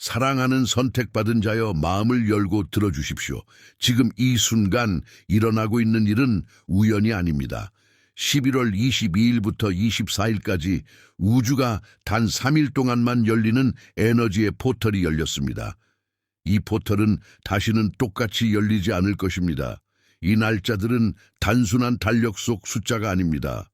사랑하는 선택받은 자여 마음을 열고 들어주십시오. 지금 이 순간 일어나고 있는 일은 우연이 아닙니다. 11월 22일부터 24일까지 우주가 단 3일 동안만 열리는 에너지의 포털이 열렸습니다. 이 포털은 다시는 똑같이 열리지 않을 것입니다. 이 날짜들은 단순한 달력 속 숫자가 아닙니다.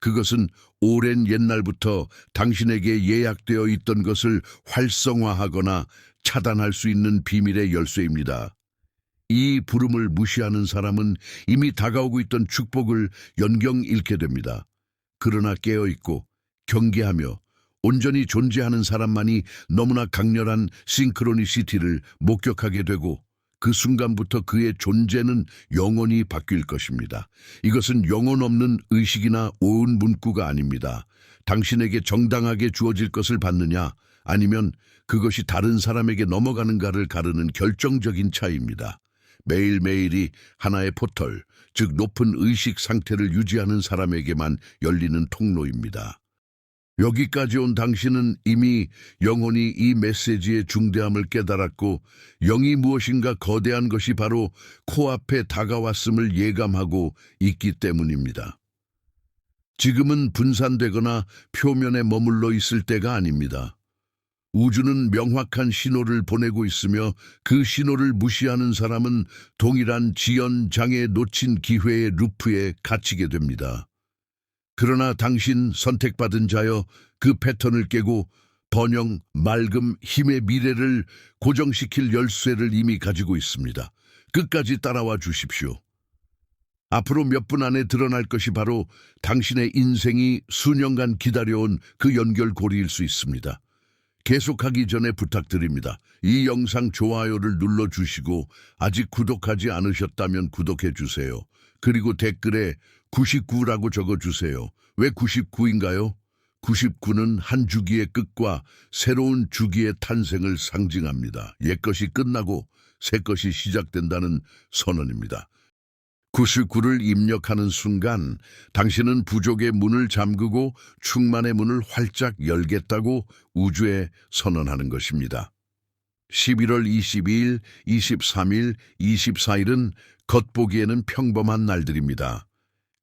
그것은 오랜 옛날부터 당신에게 예약되어 있던 것을 활성화하거나 차단할 수 있는 비밀의 열쇠입니다. 이 부름을 무시하는 사람은 이미 다가오고 있던 축복을 연경 잃게 됩니다. 그러나 깨어있고 경계하며 온전히 존재하는 사람만이 너무나 강렬한 싱크로니시티를 목격하게 되고 그 순간부터 그의 존재는 영원히 바뀔 것입니다. 이것은 영혼 없는 의식이나 오은 문구가 아닙니다. 당신에게 정당하게 주어질 것을 받느냐 아니면 그것이 다른 사람에게 넘어가는가를 가르는 결정적인 차이입니다. 매일매일이 하나의 포털, 즉 높은 의식 상태를 유지하는 사람에게만 열리는 통로입니다. 여기까지 온 당신은 이미 영혼이 이 메시지의 중대함을 깨달았고 영이 무엇인가 거대한 것이 바로 코앞에 다가왔음을 예감하고 있기 때문입니다. 지금은 분산되거나 표면에 머물러 있을 때가 아닙니다. 우주는 명확한 신호를 보내고 있으며 그 신호를 무시하는 사람은 동일한 지연 장애 놓친 기회의 루프에 갇히게 됩니다. 그러나 당신 선택받은 자여 그 패턴을 깨고 번영, 맑음, 힘의 미래를 고정시킬 열쇠를 이미 가지고 있습니다. 끝까지 따라와 주십시오. 앞으로 몇 분 안에 드러날 것이 바로 당신의 인생이 수년간 기다려온 그 연결고리일 수 있습니다. 계속하기 전에 부탁드립니다. 이 영상 좋아요를 눌러주시고 아직 구독하지 않으셨다면 구독해 주세요. 그리고 댓글에 99라고 적어주세요. 왜 99인가요? 99는 한 주기의 끝과 새로운 주기의 탄생을 상징합니다. 옛것이 끝나고 새것이 시작된다는 선언입니다. 99를 입력하는 순간 당신은 부족의 문을 잠그고 충만의 문을 활짝 열겠다고 우주에 선언하는 것입니다. 11월 22일, 23일, 24일은 겉보기에는 평범한 날들입니다.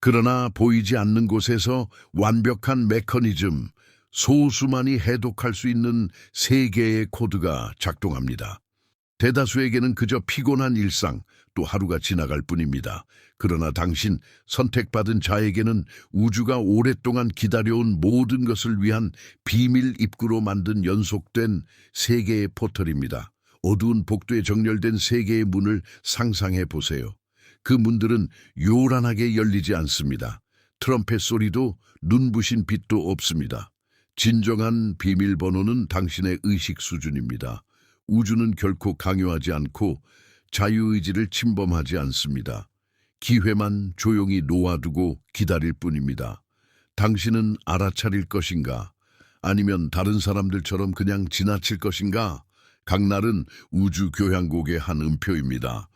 그러나 보이지 않는 곳에서 완벽한 메커니즘, 소수만이 해독할 수 있는 세계의 코드가 작동합니다. 대다수에게는 그저 피곤한 일상, 또 하루가 지나갈 뿐입니다. 그러나 당신 선택받은 자에게는 우주가 오랫동안 기다려온 모든 것을 위한 비밀 입구로 만든 연속된 세계의 포털입니다. 어두운 복도에 정렬된 세계의 문을 상상해 보세요. 그 문들은 요란하게 열리지 않습니다. 트럼펫 소리도 눈부신 빛도 없습니다. 진정한 비밀번호는 당신의 의식 수준입니다. 우주는 결코 강요하지 않고 자유의지를 침범하지 않습니다. 기회만 조용히 놓아두고 기다릴 뿐입니다. 당신은 알아차릴 것인가? 아니면 다른 사람들처럼 그냥 지나칠 것인가? 각날은 우주 교향곡의 한 음표입니다.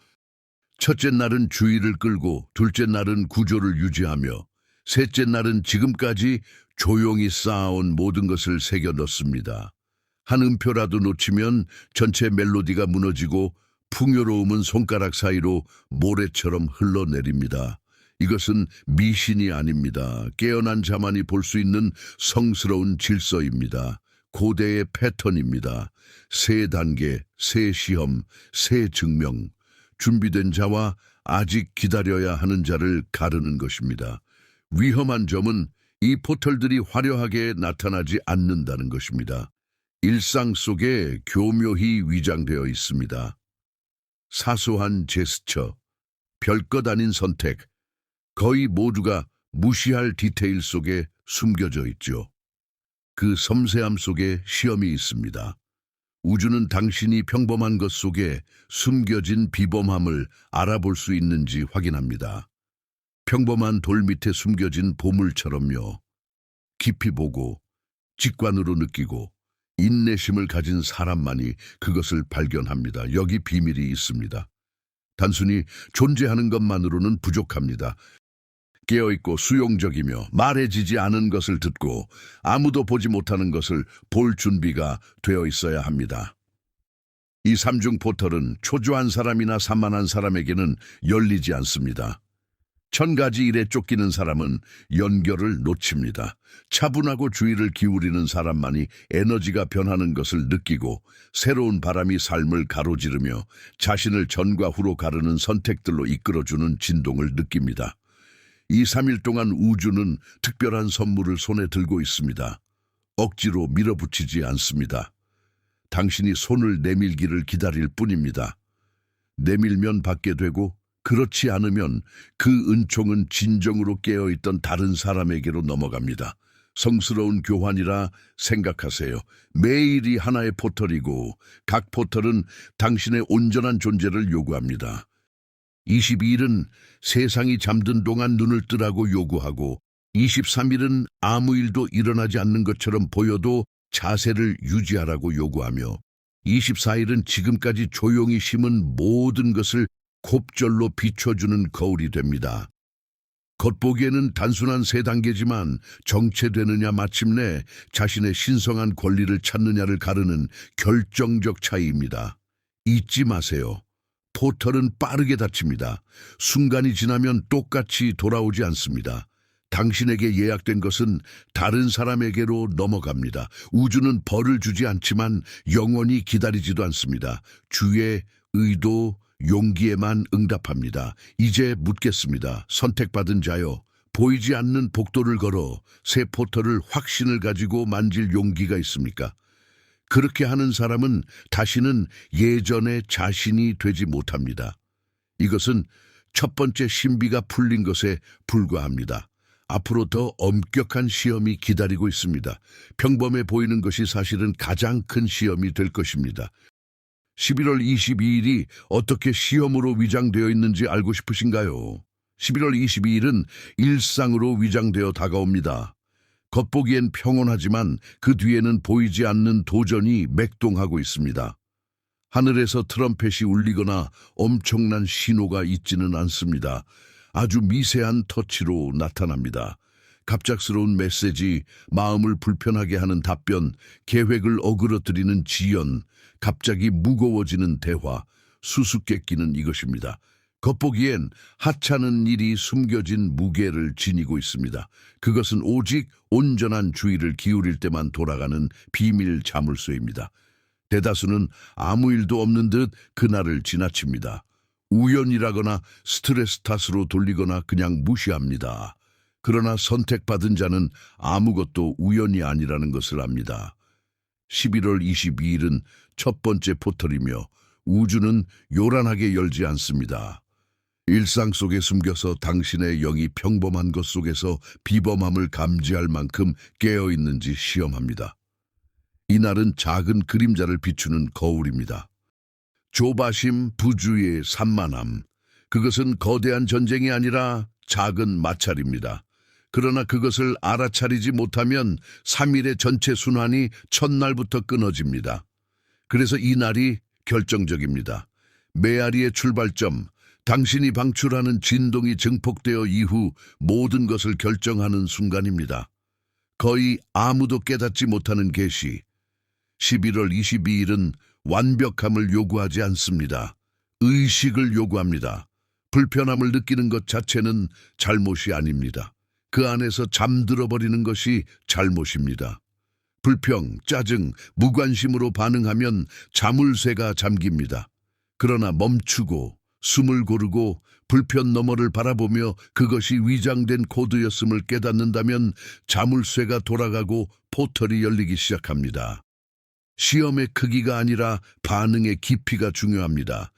첫째 날은 주의를 끌고 둘째 날은 구조를 유지하며 셋째 날은 지금까지 조용히 쌓아온 모든 것을 새겨 넣습니다. 한 음표라도 놓치면 전체 멜로디가 무너지고 풍요로움은 손가락 사이로 모래처럼 흘러내립니다. 이것은 미신이 아닙니다. 깨어난 자만이 볼 수 있는 성스러운 질서입니다. 고대의 패턴입니다. 새 단계, 새 시험, 새 증명. 준비된 자와 아직 기다려야 하는 자를 가르는 것입니다. 위험한 점은 이 포털들이 화려하게 나타나지 않는다는 것입니다. 일상 속에 교묘히 위장되어 있습니다. 사소한 제스처, 별것 아닌 선택, 거의 모두가 무시할 디테일 속에 숨겨져 있죠. 그 섬세함 속에 시험이 있습니다. 우주는 당신이 평범한 것 속에 숨겨진 비범함을 알아볼 수 있는지 확인합니다. 평범한 돌 밑에 숨겨진 보물처럼요. 깊이 보고, 직관으로 느끼고, 인내심을 가진 사람만이 그것을 발견합니다. 여기 비밀이 있습니다. 단순히 존재하는 것만으로는 부족합니다. 깨어있고 수용적이며 말해지지 않은 것을 듣고 아무도 보지 못하는 것을 볼 준비가 되어 있어야 합니다. 이 삼중 포털은 초조한 사람이나 산만한 사람에게는 열리지 않습니다. 천 가지 일에 쫓기는 사람은 연결을 놓칩니다. 차분하고 주의를 기울이는 사람만이 에너지가 변하는 것을 느끼고 새로운 바람이 삶을 가로지르며 자신을 전과 후로 가르는 선택들로 이끌어주는 진동을 느낍니다. 이 3일 동안 우주는 특별한 선물을 손에 들고 있습니다. 억지로 밀어붙이지 않습니다. 당신이 손을 내밀기를 기다릴 뿐입니다. 내밀면 받게 되고 그렇지 않으면 그 은총은 진정으로 깨어있던 다른 사람에게로 넘어갑니다. 성스러운 교환이라 생각하세요. 매일이 하나의 포털이고 각 포털은 당신의 온전한 존재를 요구합니다. 22일은 세상이 잠든 동안 눈을 뜨라고 요구하고 23일은 아무 일도 일어나지 않는 것처럼 보여도 자세를 유지하라고 요구하며 24일은 지금까지 조용히 심은 모든 것을 곱절로 비춰주는 거울이 됩니다. 겉보기에는 단순한 세 단계지만 정체되느냐 마침내 자신의 신성한 권리를 찾느냐를 가르는 결정적 차이입니다. 잊지 마세요. 포털은 빠르게 닫힙니다. 순간이 지나면 똑같이 돌아오지 않습니다. 당신에게 예약된 것은 다른 사람에게로 넘어갑니다. 우주는 벌을 주지 않지만 영원히 기다리지도 않습니다. 주의 의도, 용기에만 응답합니다. 이제 묻겠습니다. 선택받은 자여, 보이지 않는 복도를 걸어 새 포털을 확신을 가지고 만질 용기가 있습니까? 그렇게 하는 사람은 다시는 예전의 자신이 되지 못합니다. 이것은 첫 번째 신비가 풀린 것에 불과합니다. 앞으로 더 엄격한 시험이 기다리고 있습니다. 평범해 보이는 것이 사실은 가장 큰 시험이 될 것입니다. 11월 22일이 어떻게 시험으로 위장되어 있는지 알고 싶으신가요? 11월 22일은 일상으로 위장되어 다가옵니다. 겉보기엔 평온하지만 그 뒤에는 보이지 않는 도전이 맥동하고 있습니다. 하늘에서 트럼펫이 울리거나 엄청난 신호가 있지는 않습니다. 아주 미세한 터치로 나타납니다. 갑작스러운 메시지, 마음을 불편하게 하는 답변, 계획을 어그러뜨리는 지연, 갑자기 무거워지는 대화, 수수께끼는 이것입니다. 겉보기엔 하찮은 일이 숨겨진 무게를 지니고 있습니다. 그것은 오직 온전한 주의를 기울일 때만 돌아가는 비밀 자물쇠입니다. 대다수는 아무 일도 없는 듯 그날을 지나칩니다. 우연이라거나 스트레스 탓으로 돌리거나 그냥 무시합니다. 그러나 선택받은 자는 아무것도 우연이 아니라는 것을 압니다. 11월 22일은 첫 번째 포털이며 우주는 요란하게 열지 않습니다. 일상 속에 숨겨서 당신의 영이 평범한 것 속에서 비범함을 감지할 만큼 깨어 있는지 시험합니다. 이날은 작은 그림자를 비추는 거울입니다. 조바심, 부주의 산만함. 그것은 거대한 전쟁이 아니라 작은 마찰입니다. 그러나 그것을 알아차리지 못하면 3일의 전체 순환이 첫날부터 끊어집니다. 그래서 이 날이 결정적입니다. 메아리의 출발점, 당신이 방출하는 진동이 증폭되어 이후 모든 것을 결정하는 순간입니다. 거의 아무도 깨닫지 못하는 계시. 11월 22일은 완벽함을 요구하지 않습니다. 의식을 요구합니다. 불편함을 느끼는 것 자체는 잘못이 아닙니다. 그 안에서 잠들어 버리는 것이 잘못입니다. 불평, 짜증, 무관심으로 반응하면 자물쇠가 잠깁니다. 그러나 멈추고 숨을 고르고 불편 너머를 바라보며 그것이 위장된 코드였음을 깨닫는다면 자물쇠가 돌아가고 포털이 열리기 시작합니다. 시험의 크기가 아니라 반응의 깊이가 중요합니다.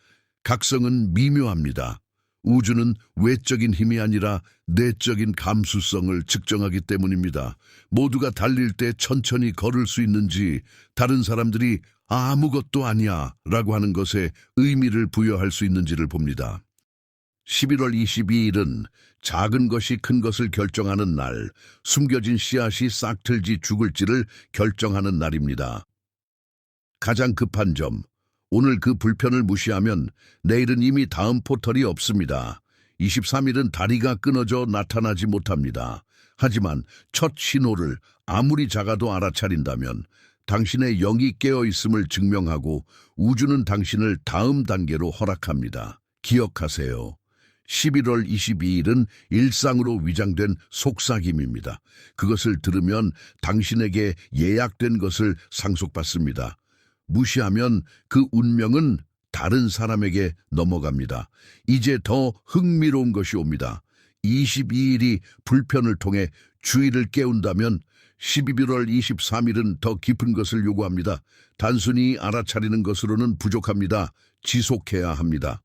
각성은 미묘합니다. 우주는 외적인 힘이 아니라 내적인 감수성을 측정하기 때문입니다. 모두가 달릴 때 천천히 걸을 수 있는지 다른 사람들이 아무것도 아니야 라고 하는 것에 의미를 부여할 수 있는지를 봅니다. 11월 22일은 작은 것이 큰 것을 결정하는 날, 숨겨진 씨앗이 싹틀지 죽을지를 결정하는 날입니다. 가장 급한 점, 오늘 그 불편을 무시하면 내일은 이미 다음 포털이 없습니다. 23일은 다리가 끊어져 나타나지 못합니다. 하지만 첫 신호를 아무리 작아도 알아차린다면 당신의 영이 깨어 있음을 증명하고 우주는 당신을 다음 단계로 허락합니다. 기억하세요. 11월 22일은 일상으로 위장된 속삭임입니다. 그것을 들으면 당신에게 예약된 것을 상속받습니다. 무시하면 그 운명은 다른 사람에게 넘어갑니다. 이제 더 흥미로운 것이 옵니다. 22일이 불편을 통해 주의를 깨운다면 11월 23일은 더 깊은 것을 요구합니다. 단순히 알아차리는 것으로는 부족합니다. 지속해야 합니다.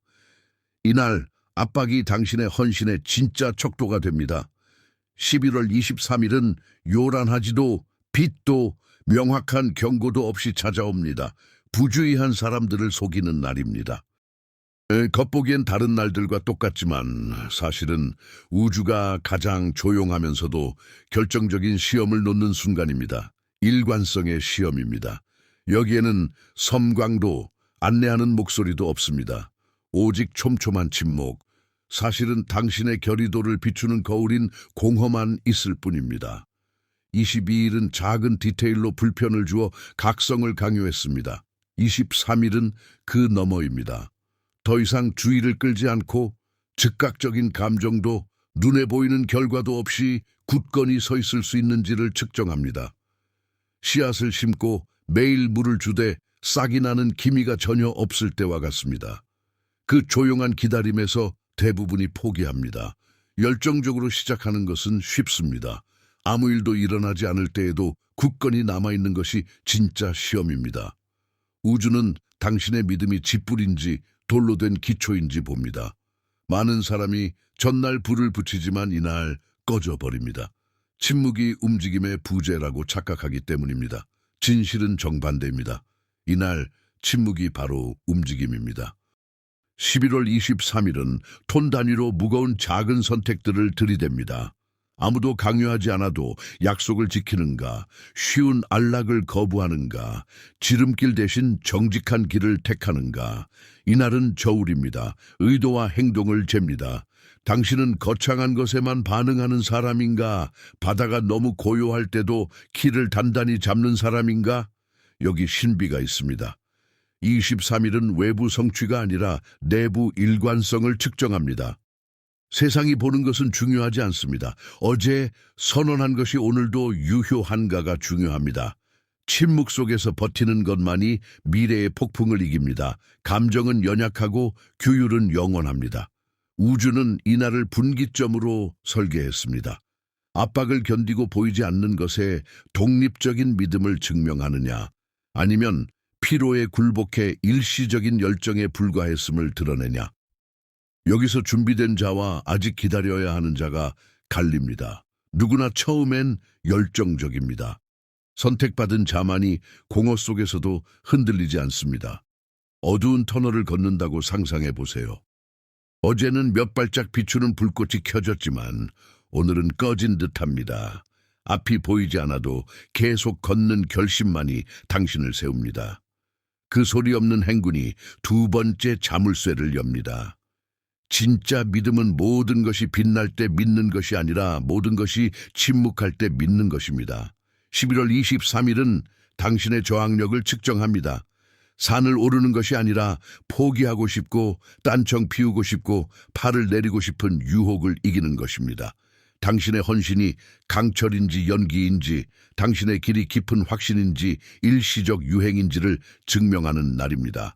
이날 압박이 당신의 헌신의 진짜 척도가 됩니다. 11월 23일은 요란하지도 빛도 명확한 경고도 없이 찾아옵니다. 부주의한 사람들을 속이는 날입니다. 에, 겉보기엔 다른 날들과 똑같지만 사실은 우주가 가장 조용하면서도 결정적인 시험을 놓는 순간입니다. 일관성의 시험입니다. 여기에는 섬광도 안내하는 목소리도 없습니다. 오직 촘촘한 침묵. 사실은 당신의 결의도를 비추는 거울인 공허만 있을 뿐입니다. 22일은 작은 디테일로 불편을 주어 각성을 강요했습니다. 23일은 그 너머입니다. 더 이상 주의를 끌지 않고 즉각적인 감정도 눈에 보이는 결과도 없이 굳건히 서 있을 수 있는지를 측정합니다. 씨앗을 심고 매일 물을 주되 싹이 나는 기미가 전혀 없을 때와 같습니다. 그 조용한 기다림에서 대부분이 포기합니다. 열정적으로 시작하는 것은 쉽습니다. 아무 일도 일어나지 않을 때에도 굳건히 남아있는 것이 진짜 시험입니다. 우주는 당신의 믿음이 짓불인지 돌로 된 기초인지 봅니다. 많은 사람이 전날 불을 붙이지만 이날 꺼져버립니다. 침묵이 움직임의 부재라고 착각하기 때문입니다. 진실은 정반대입니다. 이날 침묵이 바로 움직임입니다. 11월 23일은 톤 단위로 무거운 작은 선택들을 들이댑니다. 아무도 강요하지 않아도 약속을 지키는가, 쉬운 안락을 거부하는가, 지름길 대신 정직한 길을 택하는가. 이날은 저울입니다. 의도와 행동을 잽니다. 당신은 거창한 것에만 반응하는 사람인가? 바다가 너무 고요할 때도 키를 단단히 잡는 사람인가? 여기 신비가 있습니다. 23일은 외부 성취가 아니라 내부 일관성을 측정합니다. 세상이 보는 것은 중요하지 않습니다. 어제 선언한 것이 오늘도 유효한가가 중요합니다. 침묵 속에서 버티는 것만이 미래의 폭풍을 이깁니다. 감정은 연약하고 규율은 영원합니다. 우주는 이날을 분기점으로 설계했습니다. 압박을 견디고 보이지 않는 것에 독립적인 믿음을 증명하느냐, 아니면 피로에 굴복해 일시적인 열정에 불과했음을 드러내냐. 여기서 준비된 자와 아직 기다려야 하는 자가 갈립니다. 누구나 처음엔 열정적입니다. 선택받은 자만이 공허 속에서도 흔들리지 않습니다. 어두운 터널을 걷는다고 상상해 보세요. 어제는 몇 발짝 비추는 불꽃이 켜졌지만 오늘은 꺼진 듯합니다. 앞이 보이지 않아도 계속 걷는 결심만이 당신을 세웁니다. 그 소리 없는 행군이 두 번째 자물쇠를 엽니다. 진짜 믿음은 모든 것이 빛날 때 믿는 것이 아니라 모든 것이 침묵할 때 믿는 것입니다. 11월 23일은 당신의 저항력을 측정합니다. 산을 오르는 것이 아니라 포기하고 싶고 딴청 피우고 싶고 팔을 내리고 싶은 유혹을 이기는 것입니다. 당신의 헌신이 강철인지 연기인지 당신의 길이 깊은 확신인지 일시적 유행인지를 증명하는 날입니다.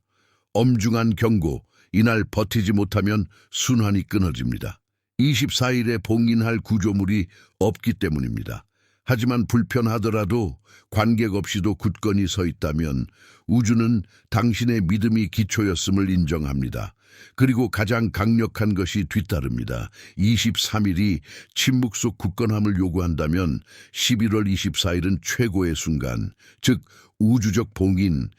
엄중한 경고, 이날 버티지 못하면 순환이 끊어집니다. 24일에 봉인할 구조물이 없기 때문입니다. 하지만 불편하더라도 관객 없이도 굳건히 서 있다면 우주는 당신의 믿음이 기초였음을 인정합니다. 그리고 가장 강력한 것이 뒤따릅니다. 23일이 침묵 속 굳건함을 요구한다면 11월 24일은 최고의 순간, 즉 우주적 봉인,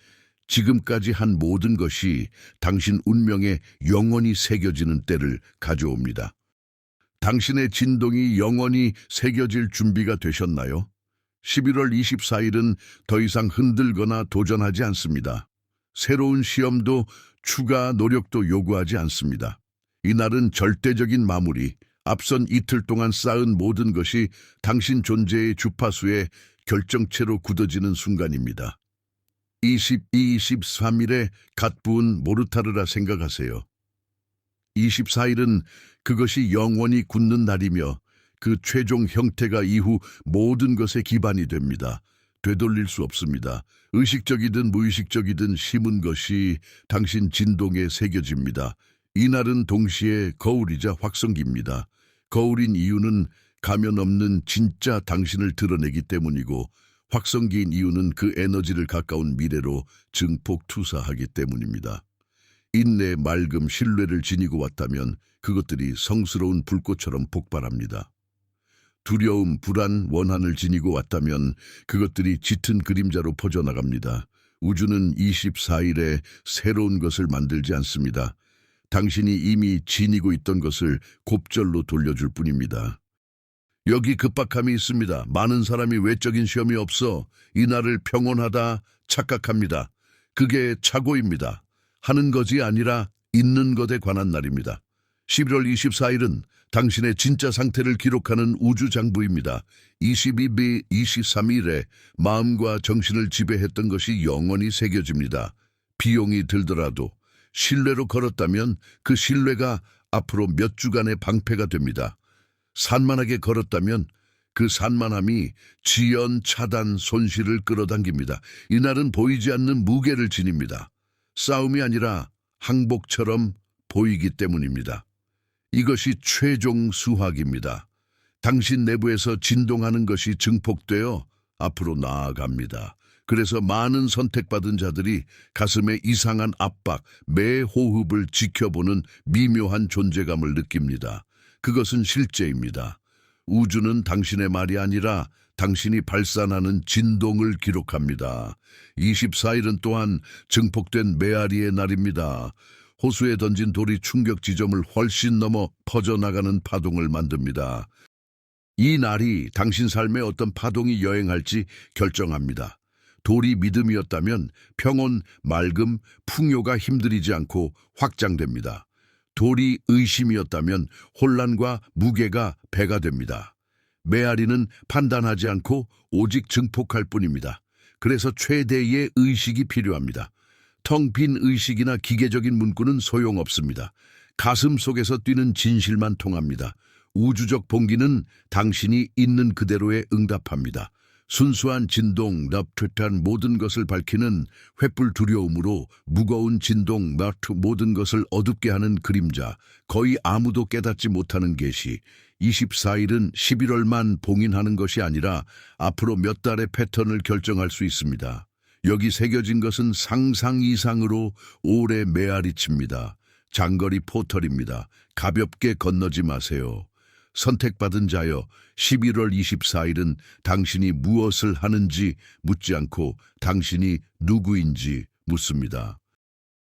지금까지 한 모든 것이 당신 운명에 영원히 새겨지는 때를 가져옵니다. 당신의 진동이 영원히 새겨질 준비가 되셨나요? 11월 24일은 더 이상 흔들거나 도전하지 않습니다. 새로운 시험도 추가 노력도 요구하지 않습니다. 이날은 절대적인 마무리, 앞선 이틀 동안 쌓은 모든 것이 당신 존재의 주파수에 결정체로 굳어지는 순간입니다. 22, 23일에 갓 부은 모르타르라 생각하세요. 24일은 그것이 영원히 굳는 날이며 그 최종 형태가 이후 모든 것의 기반이 됩니다. 되돌릴 수 없습니다. 의식적이든 무의식적이든 심은 것이 당신 진동에 새겨집니다. 이날은 동시에 거울이자 확성기입니다. 거울인 이유는 가면 없는 진짜 당신을 드러내기 때문이고 확성기인 이유는 그 에너지를 가까운 미래로 증폭 투사하기 때문입니다. 인내, 맑음, 신뢰를 지니고 왔다면 그것들이 성스러운 불꽃처럼 폭발합니다. 두려움, 불안, 원한을 지니고 왔다면 그것들이 짙은 그림자로 퍼져나갑니다. 우주는 24일에 새로운 것을 만들지 않습니다. 당신이 이미 지니고 있던 것을 곱절로 돌려줄 뿐입니다. 여기 급박함이 있습니다. 많은 사람이 외적인 시험이 없어 이 날을 평온하다 착각합니다. 그게 착오입니다. 하는 것이 아니라 있는 것에 관한 날입니다. 11월 24일은 당신의 진짜 상태를 기록하는 우주장부입니다. 22비 23일에 마음과 정신을 지배했던 것이 영원히 새겨집니다. 비용이 들더라도 신뢰로 걸었다면 그 신뢰가 앞으로 몇 주간의 방패가 됩니다. 산만하게 걸었다면 그 산만함이 지연, 차단, 손실을 끌어당깁니다. 이날은 보이지 않는 무게를 지닙니다. 싸움이 아니라 항복처럼 보이기 때문입니다. 이것이 최종 수학입니다. 당신 내부에서 진동하는 것이 증폭되어 앞으로 나아갑니다. 그래서 많은 선택받은 자들이 가슴에 이상한 압박, 매 호흡을 지켜보는 미묘한 존재감을 느낍니다. 그것은 실제입니다. 우주는 당신의 말이 아니라 당신이 발산하는 진동을 기록합니다. 24일은 또한 증폭된 메아리의 날입니다. 호수에 던진 돌이 충격 지점을 훨씬 넘어 퍼져나가는 파동을 만듭니다. 이 날이 당신 삶에 어떤 파동이 여행할지 결정합니다. 돌이 믿음이었다면 평온, 맑음, 풍요가 힘들이지 않고 확장됩니다. 돌이 의심이었다면 혼란과 무게가 배가 됩니다. 메아리는 판단하지 않고 오직 증폭할 뿐입니다. 그래서 최대의 의식이 필요합니다. 텅 빈 의식이나 기계적인 문구는 소용없습니다. 가슴 속에서 뛰는 진실만 통합니다. 우주적 봉기는 당신이 있는 그대로에 응답합니다. 순수한 진동, 납득한 모든 것을 밝히는 횃불 두려움으로 무거운 진동, 마트 모든 것을 어둡게 하는 그림자, 거의 아무도 깨닫지 못하는 계시. 24일은 11월만 봉인하는 것이 아니라 앞으로 몇 달의 패턴을 결정할 수 있습니다. 여기 새겨진 것은 상상 이상으로 오래 메아리칩니다. 장거리 포털입니다. 가볍게 건너지 마세요. 선택받은 자여 11월 24일은 당신이 무엇을 하는지 묻지 않고 당신이 누구인지 묻습니다.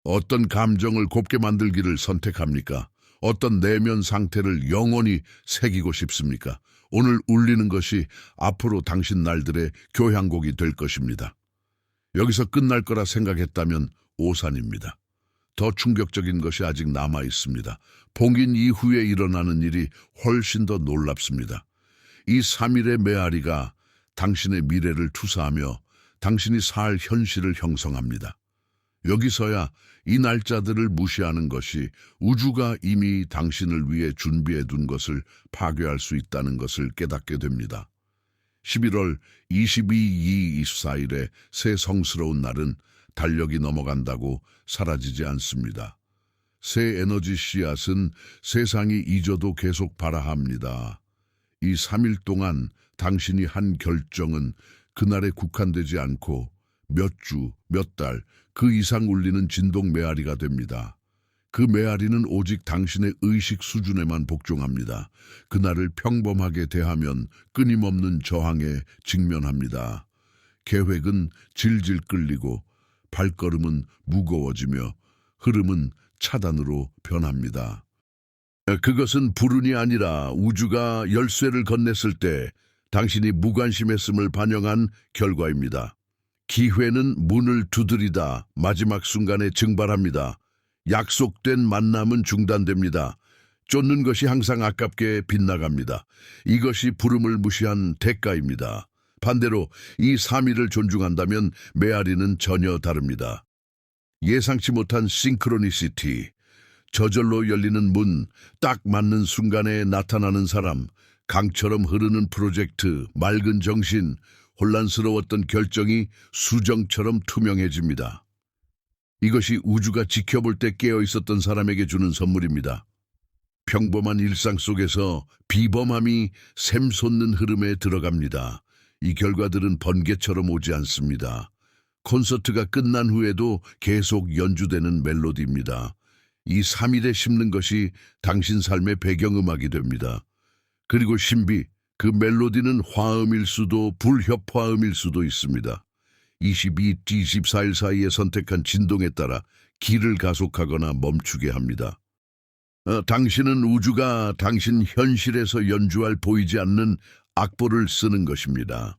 어떤 감정을 곱게 만들기를 선택합니까? 어떤 내면 상태를 영원히 새기고 싶습니까? 오늘 울리는 것이 앞으로 당신 날들의 교향곡이 될 것입니다. 여기서 끝날 거라 생각했다면 오산입니다. 더 충격적인 것이 아직 남아 있습니다. 봉인 이후에 일어나는 일이 훨씬 더 놀랍습니다. 이 3일의 메아리가 당신의 미래를 투사하며 당신이 살 현실을 형성합니다. 여기서야 이 날짜들을 무시하는 것이 우주가 이미 당신을 위해 준비해 둔 것을 파괴할 수 있다는 것을 깨닫게 됩니다. 11월 22, 2, 24일의 새 성스러운 날은 달력이 넘어간다고 사라지지 않습니다. 새 에너지 씨앗은 세상이 잊어도 계속 발아합니다. 이 3일 동안 당신이 한 결정은 그날에 국한되지 않고 몇 주, 몇 달, 그 이상 울리는 진동 메아리가 됩니다. 그 메아리는 오직 당신의 의식 수준에만 복종합니다. 그날을 평범하게 대하면 끊임없는 저항에 직면합니다. 계획은 질질 끌리고 발걸음은 무거워지며 흐름은 차단으로 변합니다. 그것은 불운이 아니라 우주가 열쇠를 건넸을 때 당신이 무관심했음을 반영한 결과입니다. 기회는 문을 두드리다 마지막 순간에 증발합니다. 약속된 만남은 중단됩니다. 쫓는 것이 항상 아깝게 빗나갑니다. 이것이 부름을 무시한 대가입니다. 반대로 이 사미를 존중한다면 메아리는 전혀 다릅니다. 예상치 못한 싱크로니시티, 저절로 열리는 문, 딱 맞는 순간에 나타나는 사람, 강처럼 흐르는 프로젝트, 맑은 정신, 혼란스러웠던 결정이 수정처럼 투명해집니다. 이것이 우주가 지켜볼 때 깨어 있었던 사람에게 주는 선물입니다. 평범한 일상 속에서 비범함이 샘솟는 흐름에 들어갑니다. 이 결과들은 번개처럼 오지 않습니다. 콘서트가 끝난 후에도 계속 연주되는 멜로디입니다. 이 3일에 심는 것이 당신 삶의 배경음악이 됩니다. 그리고 신비, 그 멜로디는 화음일 수도 불협화음일 수도 있습니다. 22, 24일 사이에 선택한 진동에 따라 길을 가속하거나 멈추게 합니다. 어, 당신은 우주가 당신 현실에서 연주할 보이지 않는 악보를 쓰는 것입니다.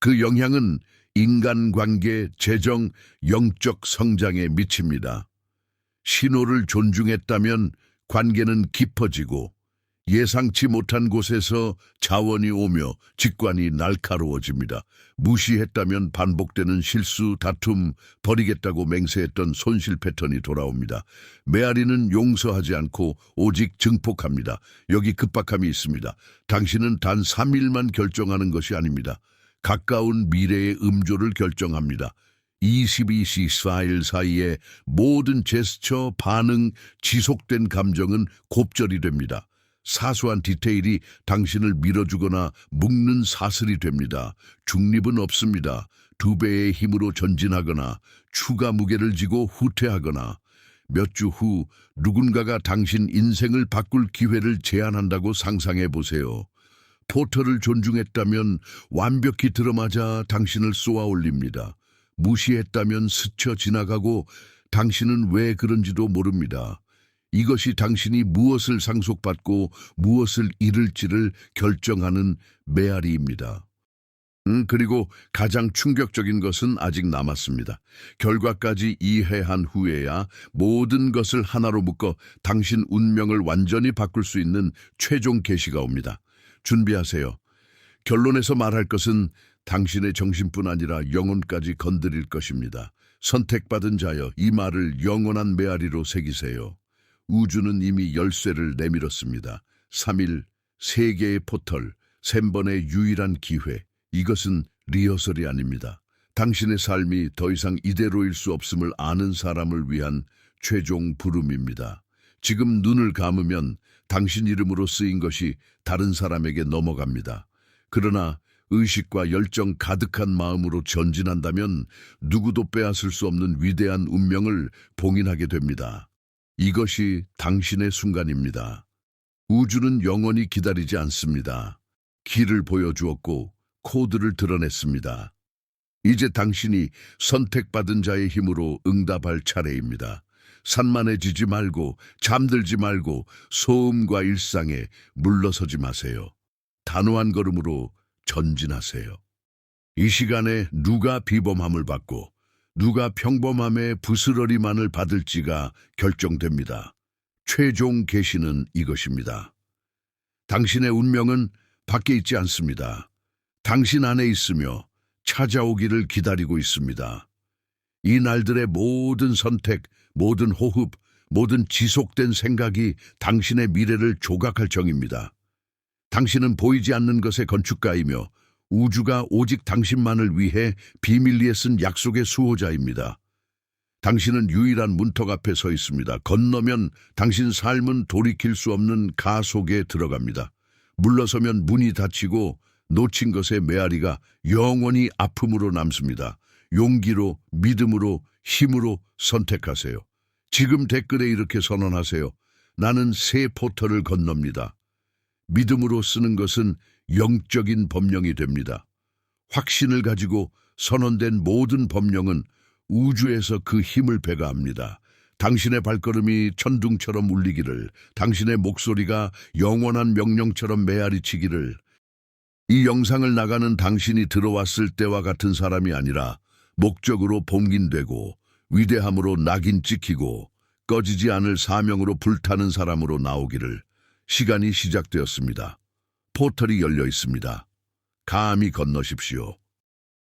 그 영향은 인간관계, 재정, 영적 성장에 미칩니다. 신호를 존중했다면 관계는 깊어지고 예상치 못한 곳에서 자원이 오며 직관이 날카로워집니다. 무시했다면 반복되는 실수, 다툼, 버리겠다고 맹세했던 손실 패턴이 돌아옵니다. 메아리는 용서하지 않고 오직 증폭합니다. 여기 급박함이 있습니다. 당신은 단 3일만 결정하는 것이 아닙니다. 가까운 미래의 음조를 결정합니다. 22시 4일 사이에 모든 제스처, 반응, 지속된 감정은 곱절이 됩니다. 사소한 디테일이 당신을 밀어주거나 묶는 사슬이 됩니다. 중립은 없습니다. 두 배의 힘으로 전진하거나 추가 무게를 지고 후퇴하거나 몇 주 후 누군가가 당신 인생을 바꿀 기회를 제안한다고 상상해 보세요. 포터를 존중했다면 완벽히 들어맞아 당신을 쏘아 올립니다. 무시했다면 스쳐 지나가고 당신은 왜 그런지도 모릅니다. 이것이 당신이 무엇을 상속받고 무엇을 잃을지를 결정하는 메아리입니다. 음, 그리고 가장 충격적인 것은 아직 남았습니다. 결과까지 이해한 후에야 모든 것을 하나로 묶어 당신 운명을 완전히 바꿀 수 있는 최종 계시가 옵니다. 준비하세요. 결론에서 말할 것은 당신의 정신뿐 아니라 영혼까지 건드릴 것입니다. 선택받은 자여 이 말을 영원한 메아리로 새기세요. 우주는 이미 열쇠를 내밀었습니다. 3일, 세계의 포털, 샘번의 유일한 기회. 이것은 리허설이 아닙니다. 당신의 삶이 더 이상 이대로일 수 없음을 아는 사람을 위한 최종 부름입니다. 지금 눈을 감으면 당신 이름으로 쓰인 것이 다른 사람에게 넘어갑니다. 그러나 의식과 열정 가득한 마음으로 전진한다면 누구도 빼앗을 수 없는 위대한 운명을 봉인하게 됩니다. 이것이 당신의 순간입니다. 우주는 영원히 기다리지 않습니다. 길을 보여주었고 코드를 드러냈습니다. 이제 당신이 선택받은 자의 힘으로 응답할 차례입니다. 산만해지지 말고 잠들지 말고 소음과 일상에 물러서지 마세요. 단호한 걸음으로 전진하세요. 이 시간에 누가 비범함을 받고 누가 평범함의 부스러리만을 받을지가 결정됩니다. 최종 계시는 이것입니다. 당신의 운명은 밖에 있지 않습니다. 당신 안에 있으며 찾아오기를 기다리고 있습니다. 이 날들의 모든 선택, 모든 호흡, 모든 지속된 생각이 당신의 미래를 조각할 정입니다. 당신은 보이지 않는 것의 건축가이며 우주가 오직 당신만을 위해 비밀리에 쓴 약속의 수호자입니다. 당신은 유일한 문턱 앞에 서 있습니다. 건너면 당신 삶은 돌이킬 수 없는 가 속에 들어갑니다. 물러서면 문이 닫히고 놓친 것의 메아리가 영원히 아픔으로 남습니다. 용기로, 믿음으로, 힘으로 선택하세요. 지금 댓글에 이렇게 선언하세요. 나는 새 포털을 건넙니다. 믿음으로 쓰는 것은 영적인 법령이 됩니다. 확신을 가지고 선언된 모든 법령은 우주에서 그 힘을 배가합니다. 당신의 발걸음이 천둥처럼 울리기를, 당신의 목소리가 영원한 명령처럼 메아리치기를, 이 영상을 나가는 당신이 들어왔을 때와 같은 사람이 아니라 목적으로 봉긴되고 위대함으로 낙인 찍히고 꺼지지 않을 사명으로 불타는 사람으로 나오기를 시간이 시작되었습니다. 포털이 열려 있습니다. 감히 건너십시오.